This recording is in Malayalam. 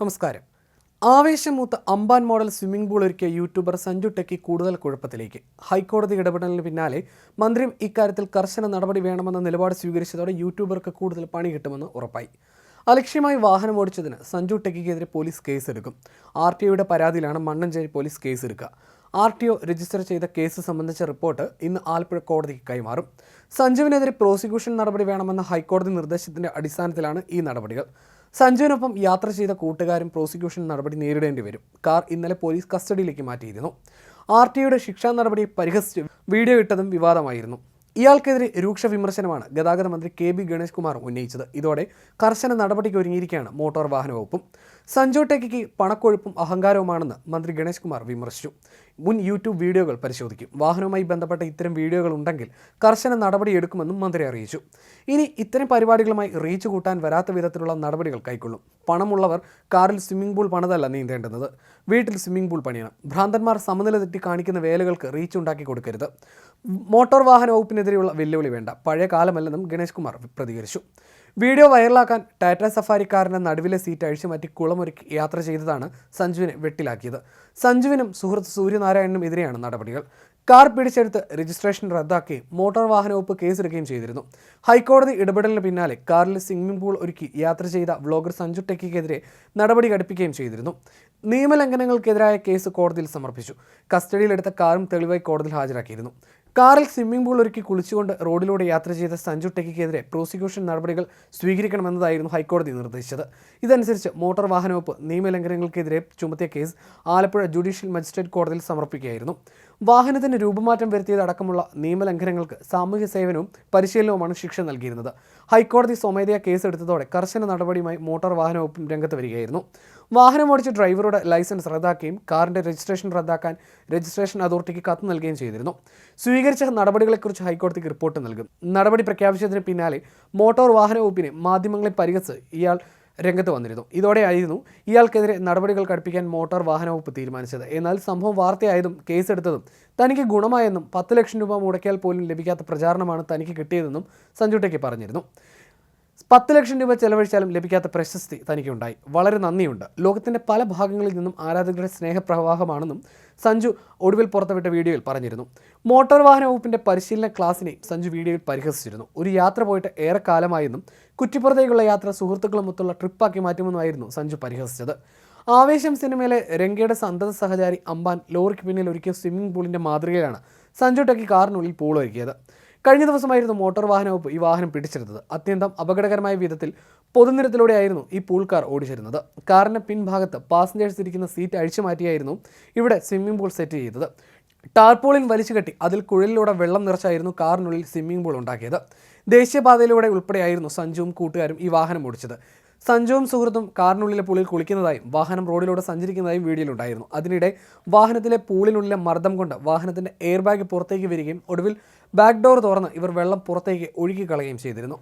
നമസ്കാരം. ആവേശമൂത്ത് അമ്പാൻ മോഡൽ സ്വിമ്മിംഗ് പൂൾ ഒരുക്കിയ യൂട്യൂബർ സഞ്ജു ടെക്കി കൂടുതൽ കുഴപ്പത്തിലേക്ക്. ഹൈക്കോടതി ഇടപെടലിന് പിന്നാലെ മന്ത്രിയും ഇക്കാര്യത്തിൽ കർശന നടപടി വേണമെന്ന നിലപാട് സ്വീകരിച്ചതോടെ യൂട്യൂബർക്ക് കൂടുതൽ പണി കിട്ടുമെന്ന് ഉറപ്പായി. അലക്ഷ്യമായി വാഹനം ഓടിച്ചതിന് സഞ്ജു ടെക്കിക്കെതിരെ പോലീസ് കേസെടുക്കും. ആർ ടി ഒയുടെ പരാതിയിലാണ് മണ്ണഞ്ചേരി പോലീസ് കേസെടുക്കുക. ആർ ടി ഒ രജിസ്റ്റർ ചെയ്ത കേസ് സംബന്ധിച്ച റിപ്പോർട്ട് ഇന്ന് ആലപ്പുഴ കോടതിക്ക് കൈമാറും. സഞ്ജുവിനെതിരെ പ്രോസിക്യൂഷൻ നടപടി വേണമെന്ന ഹൈക്കോടതി നിർദ്ദേശത്തിന്റെ അടിസ്ഥാനത്തിലാണ് ഈ നടപടികൾ. സഞ്ജുവിനൊപ്പം യാത്ര ചെയ്ത കൂട്ടുകാരും പ്രോസിക്യൂഷൻ നടപടി നേരിടേണ്ടി വരും. കാർ ഇന്നലെ പോലീസ് കസ്റ്റഡിയിലേക്ക് മാറ്റിയിരുന്നു. ആർ ടിയുടെ ശിക്ഷാ നടപടി പരിഹസിച്ച് വീഡിയോ ഇട്ടതും വിവാദമായിരുന്നു. ഇയാൾക്കെതിരെ രൂക്ഷ വിമർശനമാണ് ഗതാഗത മന്ത്രി കെ ബി ഗണേഷ് കുമാർ ഉന്നയിച്ചത്. ഇതോടെ കർശന നടപടിക്ക് ഒരുങ്ങിയിരിക്കുകയാണ് മോട്ടോർ വാഹന വകുപ്പും. സഞ്ജു ടെക്കിക്ക് പണക്കൊഴുപ്പും അഹങ്കാരവുമാണെന്ന് മന്ത്രി ഗണേഷ് കുമാർ വിമർശിച്ചു. മുൻ യൂട്യൂബ് വീഡിയോകൾ പരിശോധിക്കും. വാഹനവുമായി ബന്ധപ്പെട്ട ഇത്തരം വീഡിയോകൾ ഉണ്ടെങ്കിൽ കർശന നടപടിയെടുക്കുമെന്നും മന്ത്രി അറിയിച്ചു. ഇനി ഇത്തരം പരിപാടികളുമായി റീച്ച് കൂട്ടാൻ വരാത്ത വിധത്തിലുള്ള നടപടികൾ കൈക്കൊള്ളും. പണമുള്ളവർ കാറിൽ സ്വിമ്മിംഗ് പൂൾ പണിതല്ല നീന്തേണ്ടത്. വീട്ടിൽ സ്വിമ്മിംഗ് പൂൾ പണിയണം. ഭ്രാന്തന്മാർ സമനില തെറ്റി കാണിക്കുന്ന വേലകൾക്ക് റീച്ച് ഉണ്ടാക്കി കൊടുക്കരുത്. മോട്ടോർ വാഹന വകുപ്പിനെതിരെയുള്ള വെല്ലുവിളി വേണ്ട. പഴയ കാലമല്ലെന്നും ഗണേഷ് കുമാർ പ്രതികരിച്ചു. വീഡിയോ വൈറലാക്കാൻ ടാറ്റ സഫാരിക്കാരന്റെ നടുവിലെ സീറ്റ് അഴിച്ചുമാറ്റി കുളമൊരുക്കി യാത്ര ചെയ്തതാണ് സഞ്ജുവിനെ വെട്ടിലാക്കിയത്. സഞ്ജുവിനും സുഹൃത്ത് സൂര്യനാരായണനും എതിരെയാണ് നടപടികൾ. കാർ പിടിച്ചെടുത്ത് രജിസ്ട്രേഷൻ റദ്ദാക്കുകയും മോട്ടോർ വാഹന വകുപ്പ് കേസെടുക്കുകയും ചെയ്തിരുന്നു. ഹൈക്കോടതി ഇടപെടലിന് പിന്നാലെ കാറിൽ സ്വിമ്മിംഗ് പൂൾ ഒരുക്കി യാത്ര ചെയ്ത വ്ളോഗർ സഞ്ജു ടെക്കിക്കെതിരെ നടപടി ഘടിപ്പിക്കുകയും ചെയ്തിരുന്നു. നിയമലംഘനങ്ങൾക്കെതിരായ കേസ് കോടതിയിൽ സമർപ്പിച്ചു. കസ്റ്റഡിയിലെടുത്ത കാറും തെളിവായി കോടതിയിൽ ഹാജരാക്കിയിരുന്നു. കാറിൽ സ്വിമ്മിംഗ് പൂൾ ഒരുക്കി കുളിച്ചുകൊണ്ട് റോഡിലൂടെ യാത്ര ചെയ്ത സഞ്ജു ടെക്കിക്കെതിരെ പ്രോസിക്യൂഷൻ നടപടികൾ സ്വീകരിക്കണമെന്നതായിരുന്നു ഹൈക്കോടതി നിർദ്ദേശിച്ചത്. ഇതനുസരിച്ച് മോട്ടോർ വാഹന വകുപ്പ് നിയമലംഘനങ്ങൾക്കെതിരെ ചുമത്തിയ കേസ് ആലപ്പുഴ ജുഡീഷ്യൽ മജിസ്ട്രേറ്റ് കോടതിയിൽ സമർപ്പിക്കുകയായിരുന്നു. വാഹനത്തിന് രൂപമാറ്റം വരുത്തിയതടക്കമുള്ള നിയമലംഘനങ്ങൾക്ക് സാമൂഹ്യ സേവനവും പരിശീലനവുമാണ് ശിക്ഷ നൽകിയിരുന്നത്. ഹൈക്കോടതി സ്വമേധയാ കേസെടുത്തതോടെ കർശന നടപടിയുമായി മോട്ടോർ വാഹന വകുപ്പും രംഗത്ത് വരികയായിരുന്നു. വാഹനം ഓടിച്ച ഡ്രൈവറുടെ ലൈസൻസ് റദ്ദാക്കുകയും കാറിന്റെ രജിസ്ട്രേഷൻ റദ്ദാക്കാൻ രജിസ്ട്രേഷൻ അതോറിറ്റിക്ക് കത്ത് നൽകുകയും ചെയ്തിരുന്നു. സ്വീകരിച്ച നടപടികളെക്കുറിച്ച് ഹൈക്കോടതിക്ക് റിപ്പോർട്ട് നൽകും. നടപടി പ്രഖ്യാപിച്ചതിന് പിന്നാലെ മോട്ടോർ വാഹന വകുപ്പിനെ മാധ്യമങ്ങളെ പരിഹസിച്ച് ഇയാൾ രംഗത്ത് വന്നിരുന്നു. ഇതോടെയായിരുന്നു ഇയാൾക്കെതിരെ നടപടികൾ കടുപ്പിക്കാൻ മോട്ടോർ വാഹന വകുപ്പ് തീരുമാനിച്ചത്. എന്നാൽ സംഭവം വാർത്തയായതും കേസെടുത്തതും തനിക്ക് ഗുണമായെന്നും പത്ത് ലക്ഷം രൂപ മുടക്കിയാൽ പോലും ലഭിക്കാത്ത പ്രചാരണമാണ് തനിക്ക് കിട്ടിയതെന്നും സഞ്ജു ടെക്കി പറഞ്ഞിരുന്നു. പത്ത് ലക്ഷം രൂപ ചെലവഴിച്ചാലും ലഭിക്കാത്ത പ്രശസ്തി തനിക്കുണ്ടായി. വളരെ നന്ദിയുണ്ട്. ലോകത്തിന്റെ പല ഭാഗങ്ങളിൽ നിന്നും ആരാധകരുടെ സ്നേഹപ്രവാഹമാണെന്നും സഞ്ജു ഒടുവിൽ പുറത്തുവിട്ട വീഡിയോയിൽ പറഞ്ഞിരുന്നു. മോട്ടോർ വാഹന വകുപ്പിന്റെ പരിശീലന ക്ലാസ്സിനെയും സഞ്ജു വീഡിയോയിൽ പരിഹസിച്ചിരുന്നു. ഒരു യാത്ര പോയിട്ട് ഏറെ കാലമായെന്നും കുറ്റിപ്പുറത്തേക്കുള്ള യാത്ര സുഹൃത്തുക്കളുമൊത്തുള്ള ട്രിപ്പാക്കി മാറ്റുമെന്നുമായിരുന്നു സഞ്ജു പരിഹസിച്ചത്. ആവേശം സിനിമയിലെ രംഗയുടെ സന്തത സഹചാരി അമ്പാൻ ലോറിക്ക് പിന്നിൽ ഒരുക്കിയ സ്വിമ്മിംഗ് പൂളിന്റെ മാതൃകയിലാണ് സഞ്ജു ടെക്കി കാറിനുള്ളിൽ പൂൾ ഒരുക്കിയത് കഴിഞ്ഞ ദിവസമായിരുന്നു മോട്ടോർ വാഹന വകുപ്പ് ഈ വാഹനം പിടിച്ചെടുത്തത്. അത്യന്തം അപകടകരമായ വിധത്തിൽ പൊതുനിരത്തിലൂടെയായിരുന്നു ഈ പൂൾ കാർ ഓടിച്ചിരുന്നത്. കാറിന്റെ പിൻഭാഗത്ത് പാസഞ്ചേഴ്സ് ഇരിക്കുന്ന സീറ്റ് അഴിച്ചു മാറ്റിയായിരുന്നു ഇവിടെ സ്വിമ്മിംഗ് പൂൾ സെറ്റ് ചെയ്തത്. ടാർപോളിൻ വലിച്ചു കെട്ടി അതിൽ കുഴലിലൂടെ വെള്ളം നിറച്ചായിരുന്നു കാറിനുള്ളിൽ സ്വിമ്മിംഗ് പൂൾ ഉണ്ടാക്കിയത്. ദേശീയപാതയിലൂടെ ഉൾപ്പെടെയായിരുന്നു സഞ്ജുവും കൂട്ടുകാരും ഈ വാഹനം ഓടിച്ചത്. സഞ്ജുവും സുഹൃത്തും കാറിനുള്ളിലെ പൂളിൽ കുളിക്കുന്നതായും വാഹനം റോഡിലൂടെ സഞ്ചരിക്കുന്നതായും വീഡിയോയിലുണ്ടായിരുന്നു. അതിനിടെ വാഹനത്തിലെ പൂളിനുള്ളിലെ മർദ്ദം കൊണ്ട് വാഹനത്തിന്റെ എയർ ബാഗ് പുറത്തേക്ക് വരികയും ഒടുവിൽ ബാക്ക് ഡോർ തുറന്ന് ഇവർ വെള്ളം പുറത്തേക്ക് ഒഴുകിക്കളയുകയും ചെയ്തിരുന്നു.